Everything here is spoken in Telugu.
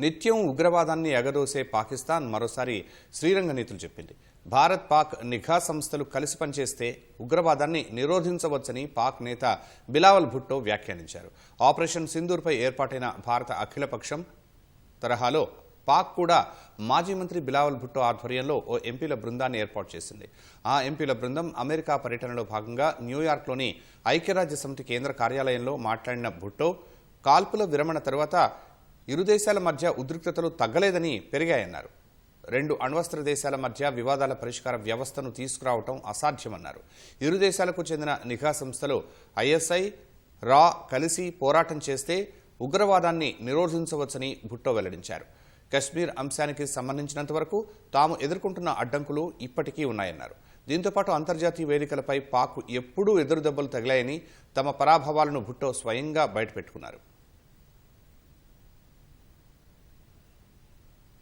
నిత్యం ఉగ్రవాదాన్ని ఎగదోసే పాకిస్తాన్ మరోసారి శ్రీరంగ నీతులు చెప్పింది. భారత్ పాక్ నిఘా సంస్థలు కలిసి పనిచేస్తే ఉగ్రవాదాన్ని నిరోధించవచ్చని పాక్ నేత బిలావల్ భుట్టో వ్యాఖ్యానించారు. ఆపరేషన్ సింధూర్పై ఏర్పాటైన భారత అఖిలపక్షం తరహాలో పాక్ కూడా మాజీ మంత్రి బిలావల్ భుట్టో ఆధ్వర్యంలో ఓ ఎంపీల బృందాన్ని ఏర్పాటు చేసింది. ఆ ఎంపీల బృందం అమెరికా పర్యటనలో భాగంగా న్యూయార్క్లోని ఐక్యరాజ్య సమితి కేంద్ర కార్యాలయంలో మాట్లాడిన భుట్టో కాల్పుల విరమణ తర్వాత ఇరు దేశాల మధ్య ఉద్రిక్తతలు తగ్గలేదని పెరిగాయన్నారు. రెండు అణ్వస్త్ర దేశాల మధ్య వివాదాల పరిష్కార వ్యవస్థను తీసుకురావటం అసాధ్యమన్నారు. ఇరు దేశాలకు చెందిన నిఘా సంస్థలు ఐఎస్ఐ రా కలిసి పోరాటం చేస్తే ఉగ్రవాదాన్ని నిరోధించవచ్చని భుట్టో వెల్లడించారు. కశ్మీర్ అంశానికి సంబంధించినంతవరకు తాము ఎదుర్కొంటున్న అడ్డంకులు ఇప్పటికీ ఉన్నాయన్నారు. దీంతోపాటు అంతర్జాతీయ వేదికలపై పాక్ ఎప్పుడూ ఎదురుదెబ్బలు తగిలాయని తమ పరాభవాలను భుట్టో స్వయంగా బయటపెట్టుకున్నారు.